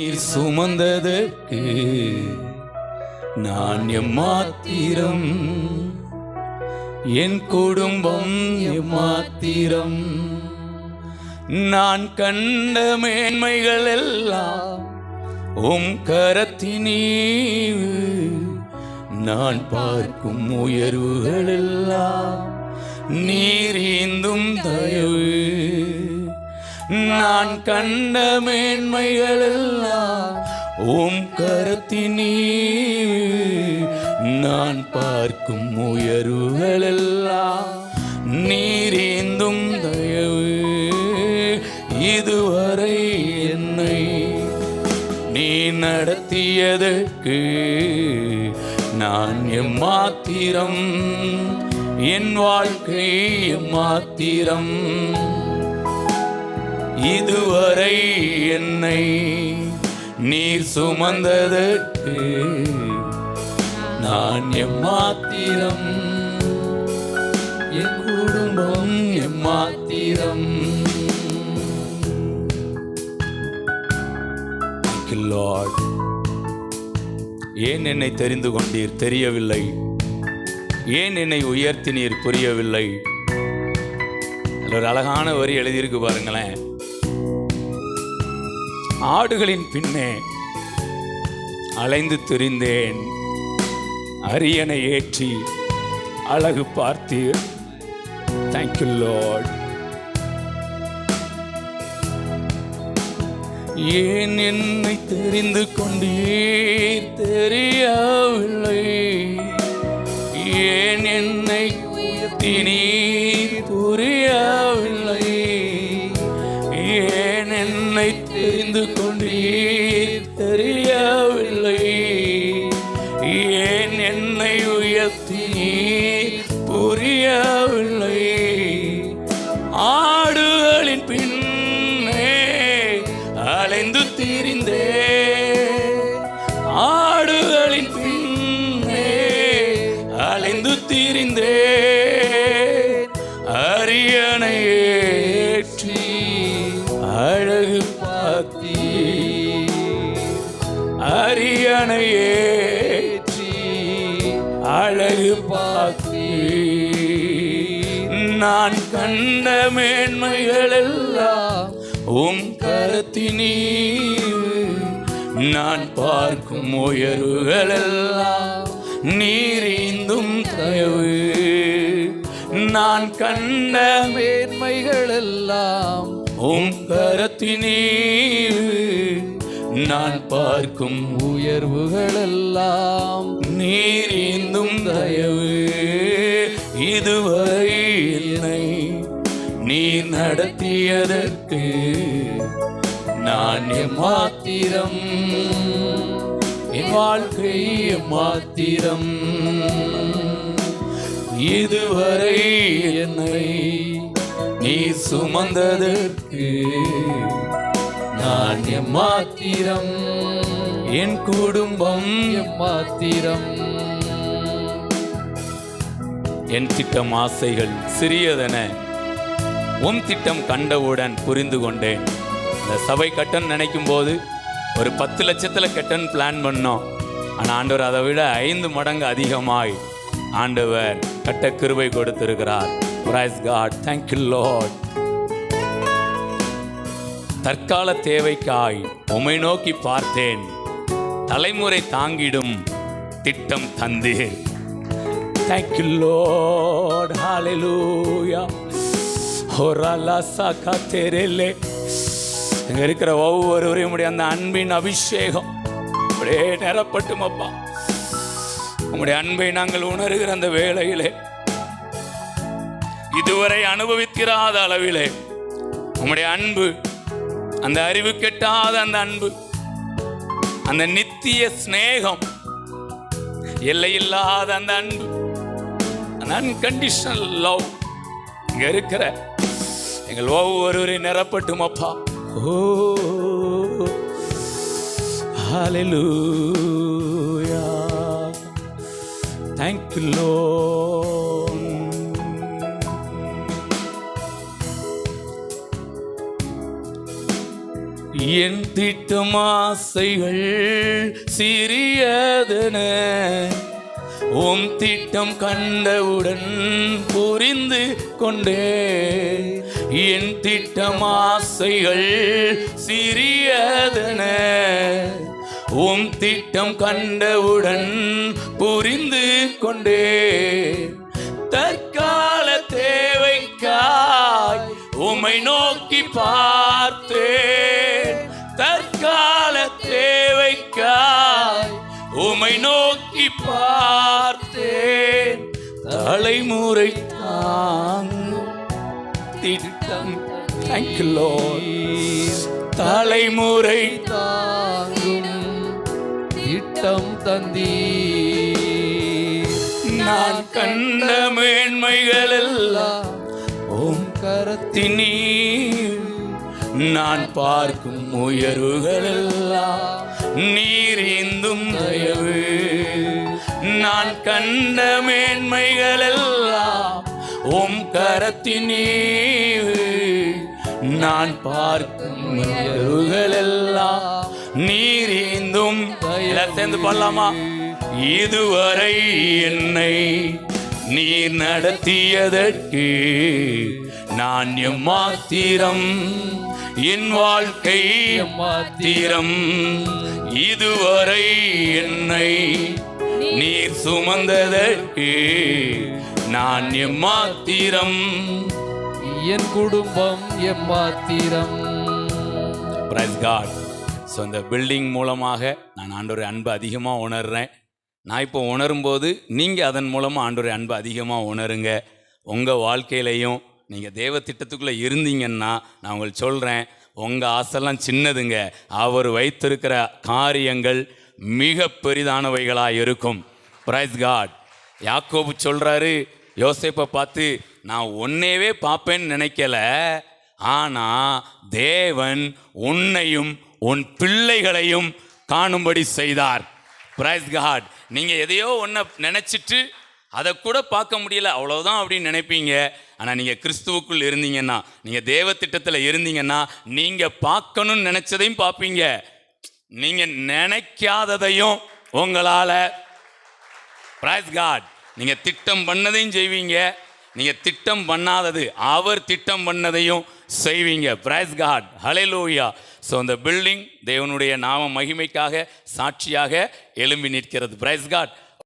நீர் சுமந்ததற்கு நான் எம்மாத்திரம் என் குடும்பம் எம்மாத்திரம் நான் கண்ட மேன்மைகள் எல்லாம் உம் கரத்தினீ நான் பார்க்கும் உயர்வுகள் எல்லாம் நீரீந்தும் தயவு நான் கண்ட மேன்மைகளெல்லாம் உம் கருத்தினீ நான் பார்க்கும் உயர்வுகளெல்லாம் நீரேந்தும் தயவு. இதுவரை என்னை நீ நடத்தியதற்கு நான் எம்மாத்திரம் என் வாழ்க்கை எம்மாத்திரம் இதுவரை என்னை நீர் சுமந்ததற்கு நான் எம்மாத்திரம் என் குடும்பம் எம்மாத்திரம். ஏன் என்னை தெரிந்து கொண்டீர்? தெரியவில்லை. ஏன் என்னை உயர்த்தினீர்? புரியவில்லை. ஒரு அழகான வரி எழுதியிருக்கு பாருங்களேன். ஆடுகளின் பின்னே அலைந்து திரிந்தேன். அரியணை ஏற்றி அழகு பார்த்தீர். தேங்க்யூ லார்ட் ஏன் என்னை தெரிந்து கொண்டீர்? தெரியவில்லை. ஏன் என்னை உயர்த்தினீர்? புரியா புரியவில்லை நான் கண்ட மேன்மைகள் எல்லாம் உம் கருத்தினீ நான் பார்க்கும் உயர்வுகள் எல்லாம் நீரீந்தும் தயவு. நான் கண்ட மேன்மைகள் எல்லாம் உம் கரத்தினீர். நான் பார்க்கும் உயர்வுகள் எல்லாம் நீரீந்தும் தயவு. இதுவரை என்னை நீர் நடத்தியதற்கு நான் மாத்திரம் என் வாழ்க்கை மாத்திரம். இதுவரை என்னை நீ சுமந்ததற்கு நான் மாத்திரம் என் குடும்பம் மாத்திரம். என் திட்டம் ஆசைகள் சிறியதென உன் திட்டம் கண்டவுடன் புரிந்து கொண்டேன். இந்த சபை கட்டன் நினைக்கும் போது ஒரு பத்து லட்சத்தில் கட்டன் பிளான் பண்ணோம். ஆனால் ஆண்டவர் அதை விட ஐந்து மடங்கு அதிகமாய் ஆண்டவர் கட்ட கிருபை கொடுத்திருக்கிறார். பிரைஸ் காட் தேங்க்யூ லார்ட் தற்கால தேவைக்காய் உமை நோக்கி பார்த்தேன். தலைமுறை தாங்கிடும் திட்டம் தந்தேன் Thank you, Lord. Hallelujah. இங்க இருக்கிற ஒவ்வொருவரையும் உடைய அந்த அன்பின் அபிஷேகம் அப்படியே நிரப்பட்டும் அப்பா அன்பை நாங்கள் உணர்கிற அந்த வேளையிலே இதுவரை அனுபவித்திராத அளவிலே உம்முடைய அன்பு அந்த அறிவு கெட்டாத அந்த அன்பு அந்த நித்திய சிநேகம் எல்லையில்லாத அந்த அன்பு அன்கண்டிஷனல் லவ். இங்க இருக்கிற எங்கள் ஒவ்வொருவரையும் நிரப்பட்டும் அப்பா. ஓ ஹalleluya. Thank you lord. என் திட்டம் ஆசைகள் சிறியதென உம் திட்டம் கண்டவுடன் புரிந்து கொண்டே. என் திட்டம் ஆசைகள் சிறியதன. உம் திட்டம் கண்டவுடன் புரிந்து கொண்டே. தற்கால தேவைக்காய் உமை நோக்கி பா தலைமுறை தாங்கும் திட்டம். தேங்க்யூ தலைமுறை தாங்கும் திட்டம் தந்தீ நான் கண்ட மேன்மைகள் எல்லாம் ஓம் கரத்தின் நான் பார்க்கும் உயர்வுகள் எல்லாம் நீர் இந்தும் தயவு. நான் கண்ட மேன்மைகளெல்லாம் உம் கரத்தினீர். நான் பார்க்கும் உயர்வுகள் எல்லாம் நீர் சேர்ந்து பண்ணலாமா இதுவரை என்னை நீர் நடத்தியதற்கு நான் எம்மாத்திரம் என் வாழ்க்கை மாத்திரம் இதுவரை என்னை நீர் சுமந்ததற்கு நான் எம்மாத்திரம் என் குடும்பம் எம்மாத்திரம் பிரைஸ் காட் ஸோ இந்த பில்டிங் மூலமாக நான் ஆண்டோரை அன்பு அதிகமாக உணர்றேன். நான் இப்போ உணரும்போது நீங்கள் அதன் மூலமாக ஆண்டோரை அன்பு அதிகமாக உணருங்க. உங்கள் வாழ்க்கையிலையும் நீங்கள் தேவ திட்டத்துக்குள்ளே இருந்தீங்கன்னா நான் உங்களுக்கு சொல்கிறேன் உங்கள் ஆசைலாம் சின்னதுங்க. அவர் வைத்திருக்கிற காரியங்கள் மிக பெரிதானவைகளாக இருக்கும் பிரைஸ் காட் யாக்கோபு சொல்கிறாரு யோசிப்பை பார்த்து நான் ஒன்னேவே பார்ப்பேன்னு நினைக்கல ஆனால் தேவன் உன்னையும் உன் பிள்ளைகளையும் காணும்படி செய்தார். பிரைஸ் காட் நீங்கள் எதையோ ஒன்றை நினச்சிட்டு அதை கூட பார்க்க முடியல அவ்வளோதான் அப்படின்னு நினைப்பீங்க. ஆனால் நீங்கள் கிறிஸ்துவுக்குள் இருந்தீங்கன்னா நீங்கள் தேவ திட்டத்தில் இருந்தீங்கன்னா நீங்கள் பார்க்கணும்னு நினச்சதையும் பார்ப்பீங்க. நீங்கள் நினைக்காததையும் உங்களால். பிரைஸ் காட் நீங்க திட்டம் பண்ணதையும் செய்வீங்க. நீங்க திட்டம் பண்ணாதது அவர் திட்டம் பண்ணதையும் செய்வீங்க. பிரைஸ் காட் ஹalleluya ஸோ அந்த பில்டிங் தேவனுடைய நாம மகிமைக்காக சாட்சியாக எழும்பி நிற்கிறது. Price God